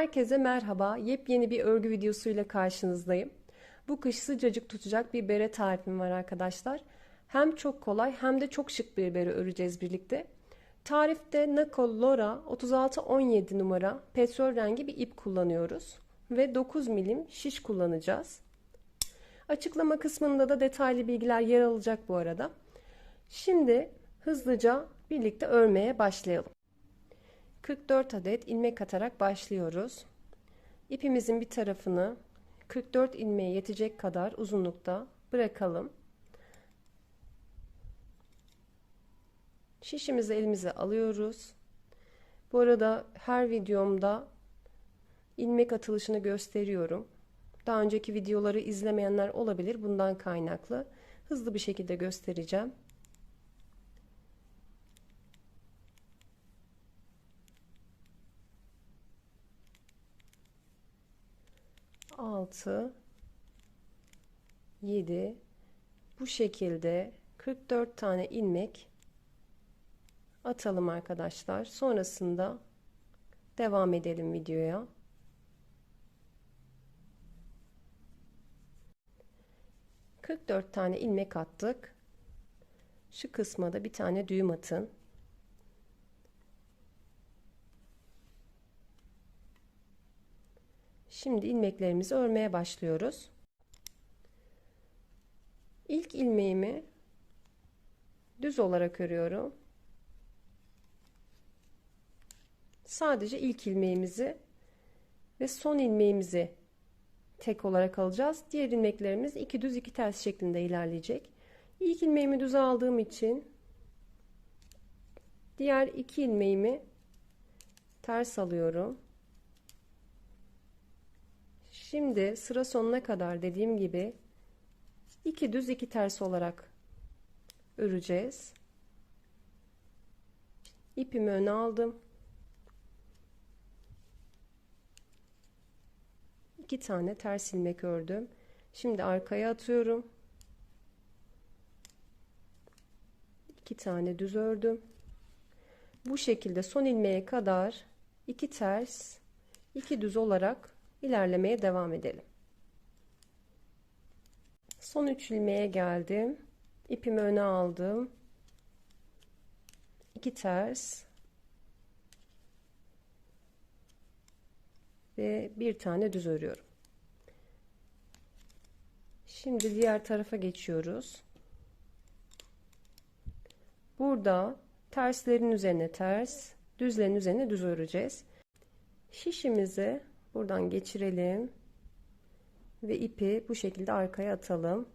Herkese merhaba. Yepyeni bir örgü videosuyla karşınızdayım. Bu kış sıcacık tutacak bir bere tarifim var arkadaşlar. Hem çok kolay hem de çok şık bir bere öreceğiz birlikte. Tarifte Nako Lora 3617 numara petrol rengi bir ip kullanıyoruz. Ve 9 milim şiş kullanacağız. Açıklama kısmında da detaylı bilgiler yer alacak bu arada. Şimdi hızlıca birlikte örmeye başlayalım. 44 adet ilmek atarak başlıyoruz. İpimizin bir tarafını 44 ilmeğe yetecek kadar uzunlukta bırakalım. Şişimizi elimize alıyoruz. Bu arada her videomda ilmek atılışını gösteriyorum. Daha önceki videoları izlemeyenler olabilir. Bundan kaynaklı hızlı bir şekilde göstereceğim. 6 7 bu şekilde 44 tane ilmek atalım arkadaşlar. Sonrasında devam edelim videoya. Kırk dört tane ilmek attık. Şu kısma da bir tane düğüm atın. Şimdi ilmeklerimizi örmeye başlıyoruz. İlk ilmeğimi düz olarak örüyorum. Sadece ilk ilmeğimizi ve son ilmeğimizi tek olarak alacağız. Diğer ilmeklerimiz iki düz iki ters şeklinde ilerleyecek. İlk ilmeğimi düz aldığım için diğer iki ilmeğimi ters alıyorum. Şimdi sıra sonuna kadar dediğim gibi iki düz iki ters olarak öreceğiz. İpimi öne aldım. İki tane ters ilmek ördüm. Şimdi arkaya atıyorum. İki tane düz ördüm. Bu şekilde son ilmeğe kadar iki ters, iki düz olarak ilerlemeye devam edelim. Son üç ilmeğe geldim. İpimi öne aldım. 2 ters ve bir tane düz örüyorum. Şimdi diğer tarafa geçiyoruz. Burada terslerin üzerine ters, düzlerin üzerine düz öreceğiz. Şişimizi buradan geçirelim. Ve ipi bu şekilde arkaya atalım.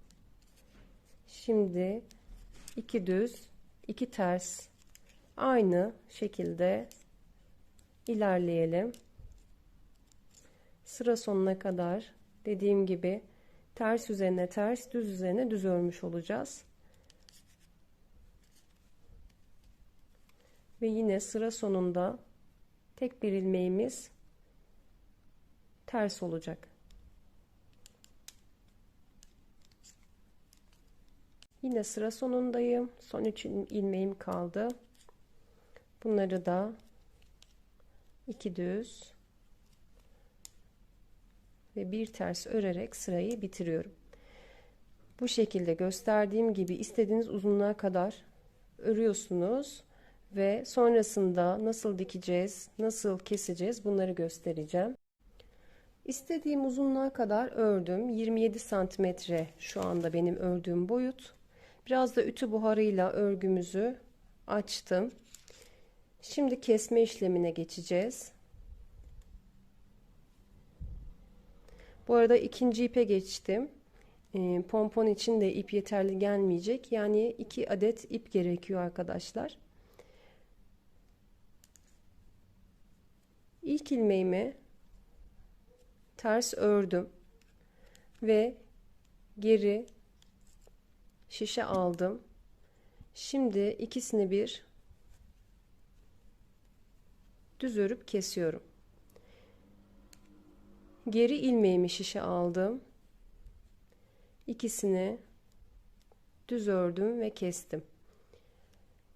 Şimdi iki düz iki ters aynı şekilde ilerleyelim. Sıra sonuna kadar dediğim gibi ters üzerine ters düz üzerine düz örmüş olacağız. Ve yine sıra sonunda tek bir ilmeğimiz ters olacak. Yine sıra sonundayım. Son 3 ilmeğim kaldı. Bunları da iki düz ve bir ters örerek sırayı bitiriyorum. Bu şekilde gösterdiğim gibi istediğiniz uzunluğa kadar örüyorsunuz ve sonrasında nasıl dikeceğiz, nasıl keseceğiz bunları göstereceğim. İstediğim uzunluğa kadar ördüm. 27 santimetre şu anda benim ördüğüm boyut. Biraz da ütü buharıyla örgümüzü açtım. Şimdi kesme işlemine geçeceğiz. Bu arada ikinci ipe geçtim. E, pompon için de ip yeterli gelmeyecek. Yani iki adet ip gerekiyor arkadaşlar. İlk ilmeğimi ters ördüm ve geri şişe aldım. Şimdi ikisini bir düz örüp kesiyorum. Geri ilmeğimi şişe aldım. İkisini düz ördüm ve kestim.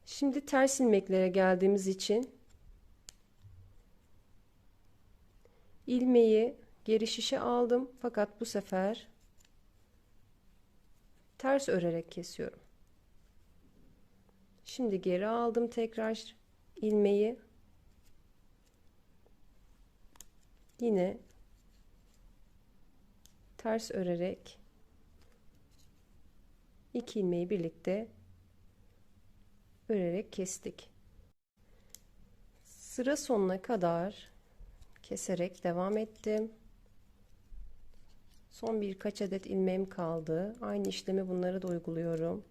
Şimdi ters ilmeklere geldiğimiz için ilmeği geri şişe aldım fakat bu sefer ters örerek kesiyorum. Şimdi geri aldım tekrar ilmeği. Yine ters örerek iki ilmeği birlikte örerek kestik. Sıra sonuna kadar keserek devam ettim. Son birkaç adet ilmeğim kaldı. Aynı işlemi bunları da uyguluyorum.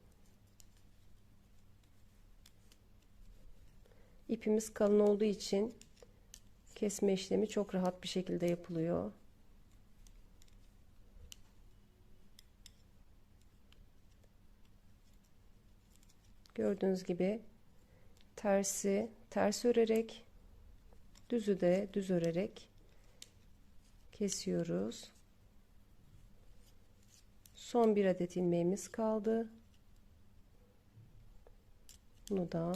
İpimiz kalın olduğu için kesme işlemi çok rahat bir şekilde yapılıyor. Gördüğünüz gibi tersi ters örerek düzü de düz örerek kesiyoruz. Son bir adet ilmeğimiz kaldı. Bunu da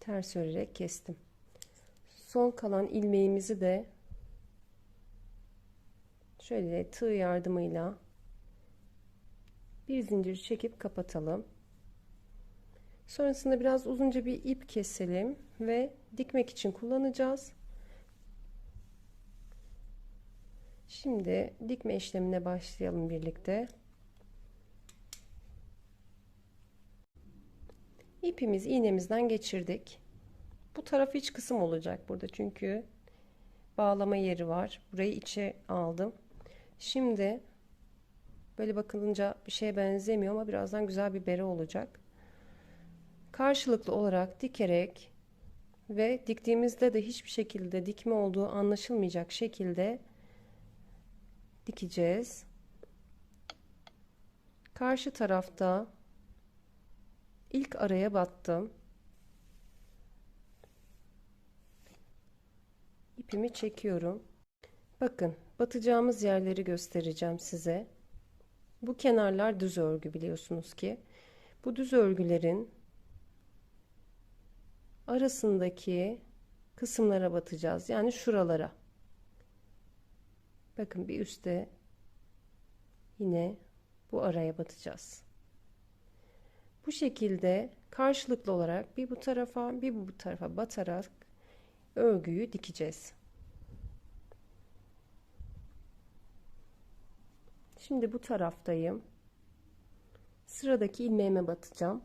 ters örerek kestim. Son kalan ilmeğimizi de şöyle tığ yardımıyla bir zincir çekip kapatalım. Sonrasında biraz uzunca bir ip keselim ve dikmek için kullanacağız. Şimdi dikme işlemine başlayalım birlikte. İpimiz iğnemizden geçirdik. Bu taraf iç kısım olacak burada çünkü bağlama yeri var. Burayı içe aldım. Şimdi böyle bakılınca bir şeye benzemiyor ama birazdan güzel bir bere olacak. Karşılıklı olarak dikerek ve diktiğimizde de hiçbir şekilde dikme olduğu anlaşılmayacak şekilde dikeceğiz. Karşı tarafta ilk araya battım. İpimi çekiyorum. Bakın batacağımız yerleri göstereceğim size. Bu kenarlar düz örgü biliyorsunuz ki. Bu düz örgülerin arasındaki kısımlara batacağız. Yani şuralara. Bakın bir üstte yine bu araya batacağız. Bu şekilde karşılıklı olarak bir bu tarafa bir bu tarafa batarak örgüyü dikeceğiz. Şimdi bu taraftayım. Sıradaki ilmeğime batacağım.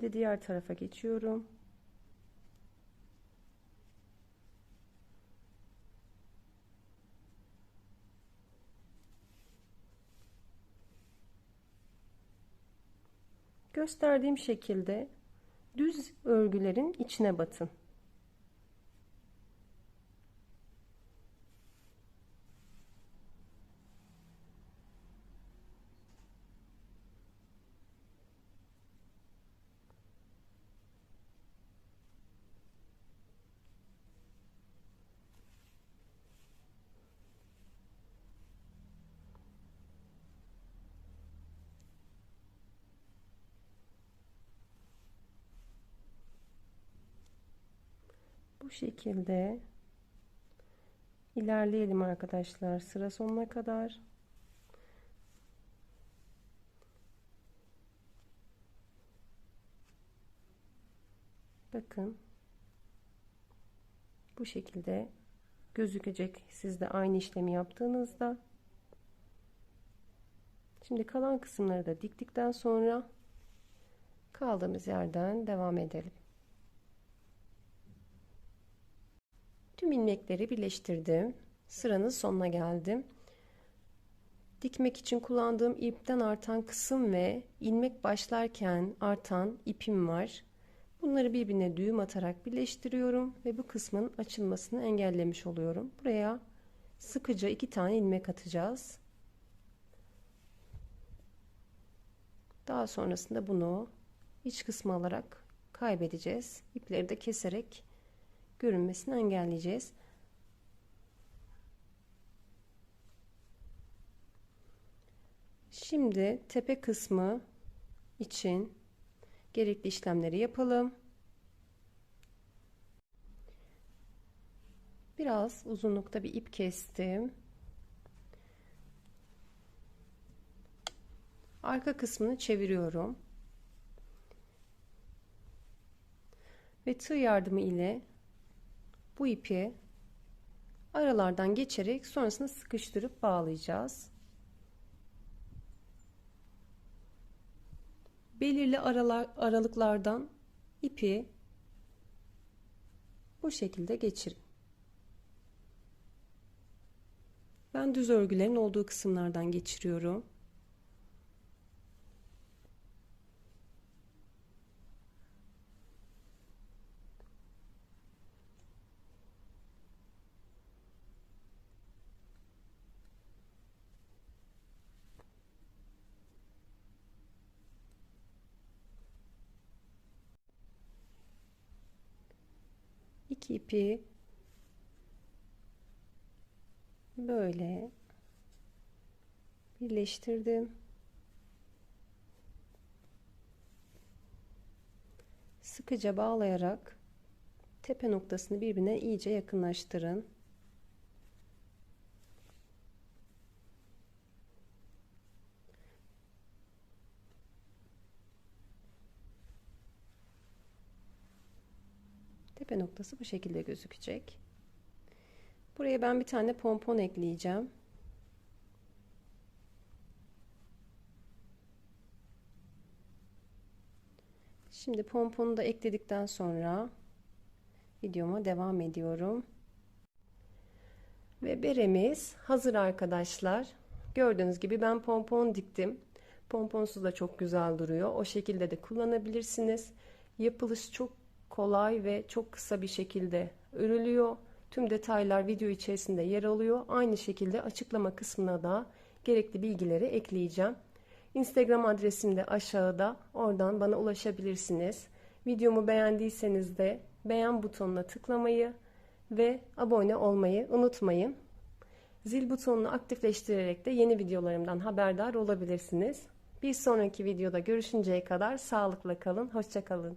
Şimdi diğer tarafa geçiyorum. Gösterdiğim şekilde düz örgülerin içine batın. Bu şekilde ilerleyelim arkadaşlar sıra sonuna kadar. Bakın bu şekilde gözükecek. Siz de aynı işlemi yaptığınızda. Şimdi kalan kısımları da diktikten sonra kaldığımız yerden devam edelim Tüm ilmekleri birleştirdim. Sıranın sonuna geldim. Dikmek için kullandığım ipten artan kısım ve ilmek başlarken artan ipim var. Bunları birbirine düğüm atarak birleştiriyorum ve bu kısmın açılmasını engellemiş oluyorum. Buraya sıkıca iki tane ilmek atacağız. Daha sonrasında bunu iç kısmı alarak kaybedeceğiz. İpleri de keserek görünmesini engelleyeceğiz. Şimdi tepe kısmı için gerekli işlemleri yapalım. Biraz uzunlukta bir ip kestim. Arka kısmını çeviriyorum. Ve tığ yardımı ile bu ipi aralardan geçerek sonrasında sıkıştırıp bağlayacağız. Belirli aralar, aralıklardan ipi bu şekilde geçirin. Ben düz örgülerin olduğu kısımlardan geçiriyorum. İki ipi böyle birleştirdim. Sıkıca bağlayarak tepe noktasını birbirine iyice yakınlaştırın. Noktası bu şekilde gözükecek. Buraya ben bir tane pompon ekleyeceğim. Şimdi pomponu da ekledikten sonra videoma devam ediyorum. Ve beremiz hazır arkadaşlar. Gördüğünüz gibi ben pompon diktim. Pomponsuz da çok güzel duruyor. O şekilde de kullanabilirsiniz. Yapılışı çok kolay ve çok kısa bir şekilde örülüyor. Tüm detaylar video içerisinde yer alıyor. Aynı şekilde açıklama kısmına da gerekli bilgileri ekleyeceğim. Instagram adresim de aşağıda. Oradan bana ulaşabilirsiniz. Videomu beğendiyseniz de beğen butonuna tıklamayı ve abone olmayı unutmayın. Zil butonunu aktifleştirerek de yeni videolarımdan haberdar olabilirsiniz. Bir sonraki videoda görüşünceye kadar sağlıkla kalın, hoşçakalın.